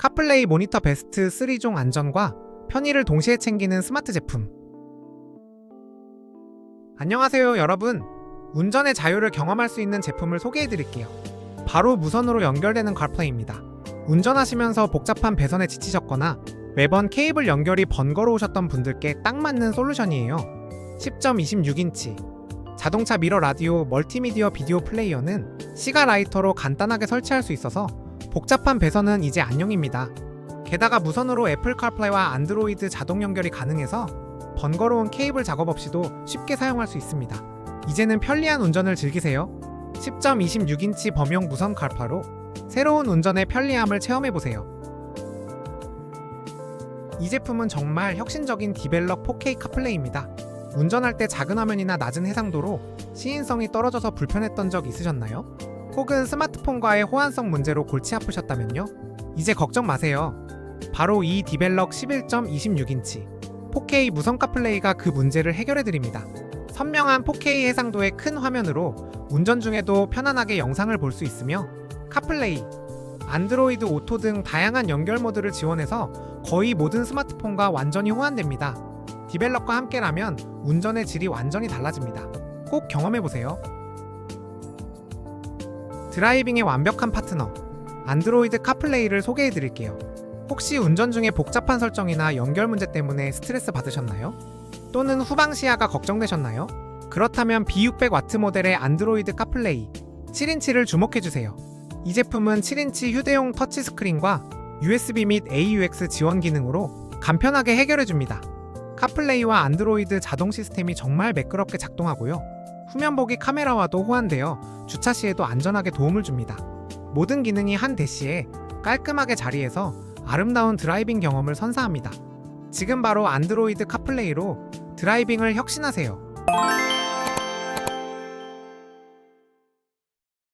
카플레이 모니터 베스트 3종 안전과 편의를 동시에 챙기는 스마트 제품. 안녕하세요, 여러분. 운전의 자유를 경험할 수 있는 제품을 소개해 드릴게요. 바로 무선으로 연결되는 carplay입니다. 운전하시면서 복잡한 배선에 지치셨거나 매번 케이블 연결이 번거로우셨던 분들께 딱 맞는 솔루션이에요. 10.26인치 자동차 미러 라디오 멀티미디어 비디오 플레이어는 시가 라이터로 간단하게 설치할 수 있어서 복잡한 배선은 이제 안녕입니다. 게다가 무선으로 애플 카플레이와 안드로이드 자동 연결이 가능해서 번거로운 케이블 작업 없이도 쉽게 사용할 수 있습니다. 이제는 편리한 운전을 즐기세요. 10.26인치 범용 무선 카플레이로 새로운 운전의 편리함을 체험해 보세요. 이 제품은 정말 혁신적인 디벨럭 4K 카플레이입니다. 운전할 때 작은 화면이나 낮은 해상도로 시인성이 떨어져서 불편했던 적 있으셨나요? 혹은 스마트폰과의 호환성 문제로 골치 아프셨다면요? 이제 걱정 마세요. 바로 이 디벨럭 11.26인치 4K 무선 카플레이가 그 문제를 해결해 드립니다. 선명한 4K 해상도의 큰 화면으로 운전 중에도 편안하게 영상을 볼 수 있으며 카플레이, 안드로이드 오토 등 다양한 연결 모드를 지원해서 거의 모든 스마트폰과 완전히 호환됩니다. 디벨럭과 함께라면 운전의 질이 완전히 달라집니다. 꼭 경험해 보세요. 드라이빙의 완벽한 파트너 안드로이드 카플레이를 소개해 드릴게요. 혹시 운전 중에 복잡한 설정이나 연결 문제 때문에 스트레스 받으셨나요? 또는 후방 시야가 걱정되셨나요? 그렇다면 B600W 모델의 안드로이드 카플레이 7인치를 주목해 주세요. 이 제품은 7인치 휴대용 터치 스크린과 USB 및 AUX 지원 기능으로 간편하게 해결해 줍니다. 카플레이와 안드로이드 자동 시스템이 정말 매끄럽게 작동하고요. 후면 보기 카메라와도 호환되어 주차 시에도 안전하게 도움을 줍니다. 모든 기능이 한 대시에 깔끔하게 자리해서 아름다운 드라이빙 경험을 선사합니다. 지금 바로 안드로이드 카플레이로 드라이빙을 혁신하세요.